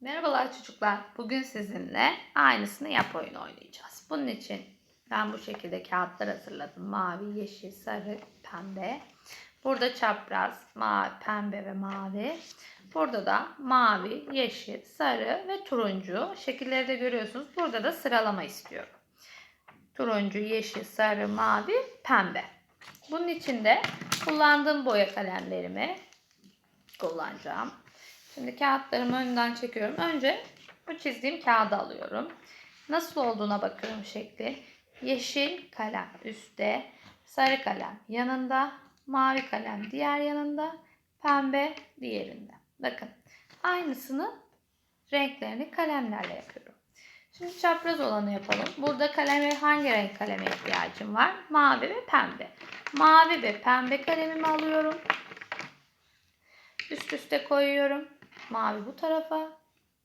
Merhabalar çocuklar. Bugün sizinle aynısını yap oyunu oynayacağız. Bunun için ben bu şekilde kağıtlar hazırladım. Mavi, yeşil, sarı, pembe. Burada çapraz, mavi, pembe ve mavi. Burada da mavi, yeşil, sarı ve turuncu. Şekilleri de görüyorsunuz. Burada da sıralama istiyorum. Turuncu, yeşil, sarı, mavi, pembe. Bunun için de kullandığım boya kalemlerimi kullanacağım. Şimdi kağıtlarımı önden çekiyorum. Önce bu çizdiğim kağıdı alıyorum. Nasıl olduğuna bakıyorum şekli. Yeşil kalem üstte, sarı kalem yanında, mavi kalem diğer yanında, pembe diğerinde. Bakın aynısını renklerini kalemlerle yapıyorum. Şimdi çapraz olanı yapalım. Burada kaleme hangi renk kaleme ihtiyacım var? Mavi ve pembe. Mavi ve pembe kalemimi alıyorum. Üst üste koyuyorum. Mavi bu tarafa,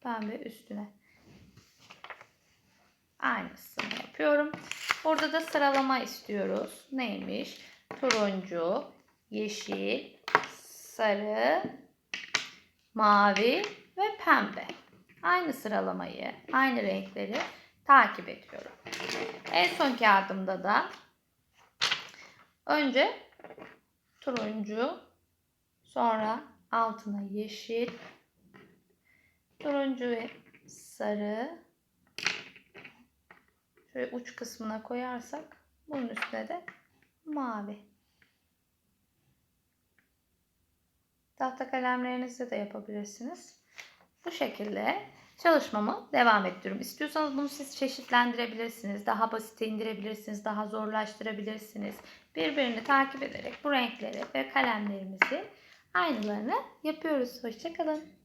pembe üstüne. Aynısını yapıyorum. Burada da sıralama istiyoruz. Neymiş? Turuncu, yeşil, sarı, mavi ve pembe. Aynı sıralamayı, aynı renkleri takip ediyorum. En son kağıdımda da önce turuncu, sonra altına yeşil, turuncu ve sarı şöyle uç kısmına koyarsak bunun üstüne de mavi. Tahta kalemlerinizle de yapabilirsiniz. Bu şekilde çalışmamı devam ettiriyorum. İstiyorsanız bunu siz çeşitlendirebilirsiniz. Daha basite indirebilirsiniz. Daha zorlaştırabilirsiniz. Birbirini takip ederek bu renkleri ve kalemlerimizi aynılarını yapıyoruz. Hoşçakalın.